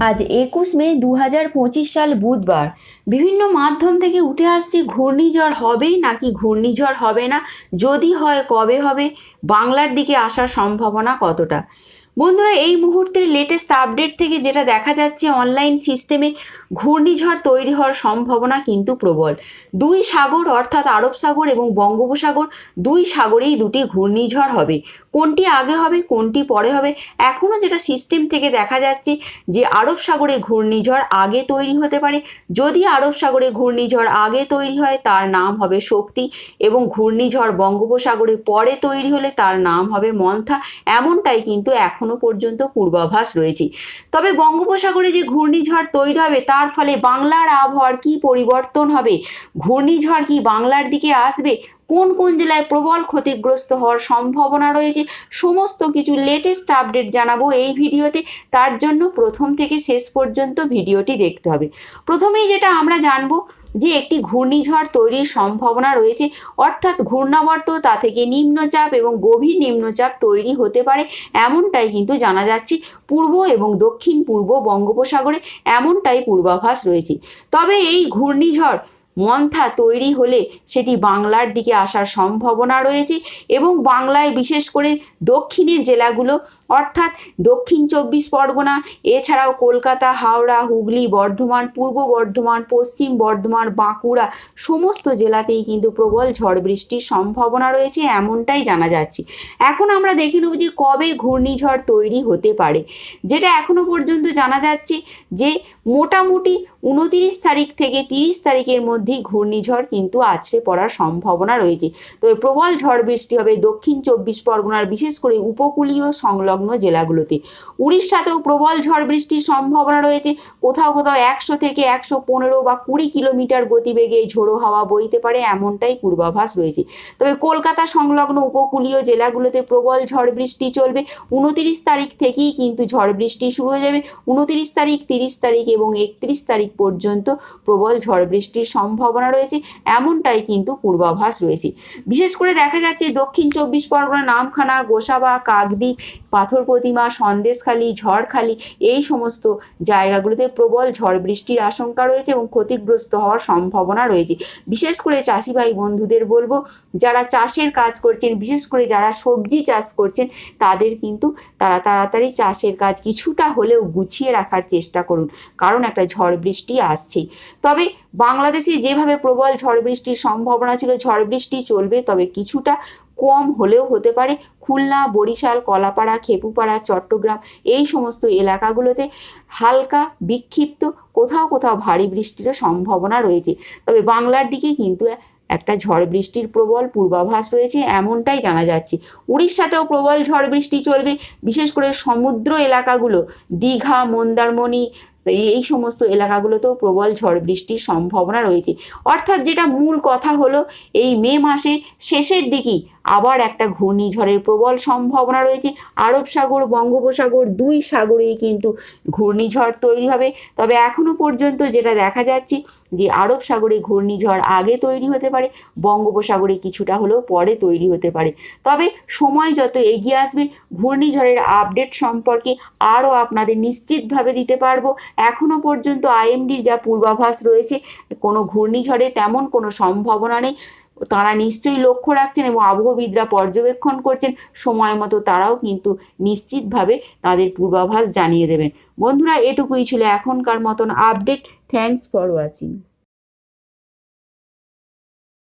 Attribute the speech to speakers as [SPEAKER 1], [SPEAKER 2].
[SPEAKER 1] আজ একুশ মে দু হাজার পঁচিশ সাল বুধবার। বিভিন্ন মাধ্যম থেকে উঠে আসছে, ঘূর্ণিঝড় হবে নাকি ঘূর্ণিঝড় হবে না? যদি হয় কবে হবে? বাংলার দিকে আসার সম্ভাবনা কতটা? বন্ধুরা, এই মুহূর্তের লেটেস্ট আপডেট থেকে যেটা দেখা যাচ্ছে অনলাইন সিস্টেমে ঘূর্ণিঝড় তৈরি হওয়ার সম্ভাবনা কিন্তু প্রবল। দুই সাগর, অর্থাৎ আরব সাগর এবং বঙ্গোপসাগর, দুই সাগরেই দুটি ঘূর্ণিঝড় হবে। কোনটি আগে হবে, কোনটি পরে হবে, এখনও যেটা সিস্টেম থেকে দেখা যাচ্ছে যে আরব সাগরে ঘূর্ণিঝড় আগে তৈরি হতে পারে। যদি আরব সাগরে ঘূর্ণিঝড় আগে তৈরি হয়, তার নাম হবে শক্তি এবং ঘূর্ণিঝড় বঙ্গোপসাগরে পরে তৈরি হলে তার নাম হবে মন্থা। এমনটাই কিন্তু এখনও পর্যন্ত পূর্বাভাস রয়েছে। তবে বঙ্গোপসাগরে যে ঘূর্ণিঝড় তৈরি হবে, তার ফলে বাংলার আবহাওয়ার কি পরিবর্তন হবে? ঘূর্ণিঝড় কি বাংলার দিকে আসবে? কোন কোন জেলায় প্রবল ক্ষতিগ্রস্ত হওয়ার সম্ভাবনা রয়েছে, সমস্ত কিছু লেটেস্ট আপডেট জানাব এই ভিডিওতে। তার জন্য প্রথম থেকে শেষ পর্যন্ত ভিডিওটি দেখতে হবে। প্রথমেই যেটা আমরা জানব যে একটি ঘূর্ণিঝড় তৈরির সম্ভাবনা রয়েছে, অর্থাৎ ঘূর্ণাবর্ত তা থেকে নিম্নচাপ এবং গভীর নিম্নচাপ তৈরি হতে পারে এমনটাই কিন্তু জানা যাচ্ছে পূর্ব এবং দক্ষিণ পূর্ব বঙ্গোপসাগরে, এমনটাই পূর্বাভাস রয়েছে। তবে এই ঘূর্ণিঝড় মন্থা তৈরি হলে সেটি বাংলার দিকে আসার সম্ভাবনা রয়েছে এবং বাংলায় বিশেষ করে দক্ষিণের জেলাগুলো, অর্থাৎ দক্ষিণ চব্বিশ পরগনা, এছাড়াও কলকাতা, হাওড়া, হুগলি, বর্ধমান, পূর্ব বর্ধমান, পশ্চিম বর্ধমান, বাঁকুড়া সমস্ত জেলাতেই কিন্তু প্রবল ঝড় বৃষ্টির সম্ভাবনা রয়েছে এমনটাই জানা যাচ্ছে। এখন আমরা দেখে নেব যে কবে ঘূর্ণিঝড় তৈরি হতে পারে, যেটা এখনও পর্যন্ত জানা যাচ্ছে যে মোটামুটি উনতিরিশ তারিখ থেকে তিরিশ তারিখের মধ্যেই ঘূর্ণিঝড় কিন্তু আছড়ে পড়ার সম্ভাবনা রয়েছে। তবে প্রবল ঝড় বৃষ্টি হবে দক্ষিণ চব্বিশ পরগনার বিশেষ করে উপকূলীয় সংলগ্ন জেলাগুলোতে। উড়িষ্যাতেও প্রবল ঝড় বৃষ্টির সম্ভাবনা রয়েছে। কোথাও কোথাও একশো থেকে একশো পনেরো বা কুড়ি কিলোমিটার গতিবেগে ঝোড়ো হাওয়া বইতে পারে এমনটাই পূর্বাভাস রয়েছে। তবে কলকাতা সংলগ্ন উপকূলীয় জেলাগুলোতে প্রবল ঝড় বৃষ্টি চলবে। উনতিরিশ তারিখ থেকেই কিন্তু ঝড় বৃষ্টি শুরু হয়ে যাবে। উনতিরিশ তারিখ, তিরিশ তারিখ এবং একত্রিশ তারিখ পর্যন্ত প্রবল ঝড় বৃষ্টির সম্ভাবনা রয়েছে, এমনটাই কিন্তু পূর্বাভাস রয়েছে। বিশেষ করে দেখা যাচ্ছে দক্ষিণ চব্বিশ পরগনা, নামখানা, গোসাবা, কাকদ্বীপ, পাথর প্রতিমা, সন্দেশখালি, ঝড়খালি, এই সমস্ত জায়গাগুলোতে প্রবল ঝড় বৃষ্টির আশঙ্কা রয়েছে এবং ক্ষতিগ্রস্ত হওয়ার সম্ভাবনা রয়েছে। বিশেষ করে চাষি ভাই বন্ধুদের বলব, যারা চাষের কাজ করছেন, বিশেষ করে যারা সবজি চাষ করছেন, তাদের কিন্তু তারা তাড়াতাড়ি চাষের কাজ কিছুটা হলেও গুছিয়ে রাখার চেষ্টা করুন, কারণ একটা ঝড় বৃষ্টি আসছেই। তবে বাংলাদেশে যেভাবে প্রবল ঝড় বৃষ্টির সম্ভাবনা ছিল, ঝড় বৃষ্টি চলবে, তবে কিছুটা কম হলেও হতে পারে। খুলনা, বরিশাল, কলাপাড়া, খেপুপাড়া, চট্টগ্রাম এই সমস্ত এলাকাগুলোতে হালকা বিক্ষিপ্ত, কোথাও কোথাও ভারী বৃষ্টিরও সম্ভাবনা রয়েছে। তবে বাংলার দিকে কিন্তু একটা ঝড় বৃষ্টির প্রবল পূর্বাভাস রয়েছে, এমনটাই জানা যাচ্ছে। উড়িষ্যাতেও প্রবল ঝড় বৃষ্টি চলবে, বিশেষ করে সমুদ্র এলাকাগুলো, দীঘা, মন্দারমণি এই সমস্ত এলাকাগুলোতেও প্রবল ঝড় বৃষ্টির সম্ভাবনা রয়েছে। অর্থাৎ যেটা মূল কথা হলো, এই মে মাসের শেষের দিকেই আবার একটা ঘূর্ণিঝড়ের প্রবল সম্ভাবনা রয়েছে। আরব সাগর, বঙ্গোপসাগর দুই সাগরেই কিন্তু ঘূর্ণিঝড় তৈরি হবে। তবে এখনও পর্যন্ত যেটা দেখা যাচ্ছে যে আরব সাগরে ঘূর্ণিঝড় আগে তৈরি হতে পারে, বঙ্গোপসাগরে কিছুটা হলেও পরে তৈরি হতে পারে। তবে সময় যত এগিয়ে আসবে, ঘূর্ণিঝড়ের আপডেট সম্পর্কে আরও আপনাদের নিশ্চিতভাবে দিতে পারব। এখনও পর্যন্ত আইএমডির যা পূর্বাভাস রয়েছে, কোনো ঘূর্ণিঝড়ে তেমন কোনো সম্ভাবনা নেই। তারা নিশ্চয়ই লক্ষ্য রাখছেন এবং আবহবিদরা পর্যবেক্ষণ করছেন। সময় মতো তারাও কিন্তু নিশ্চিতভাবে তাদের পূর্বাভাস জানিয়ে দেবেন। বন্ধুরা, এটুকুই ছিল এখনকার মতন আপডেট। Thanks for watching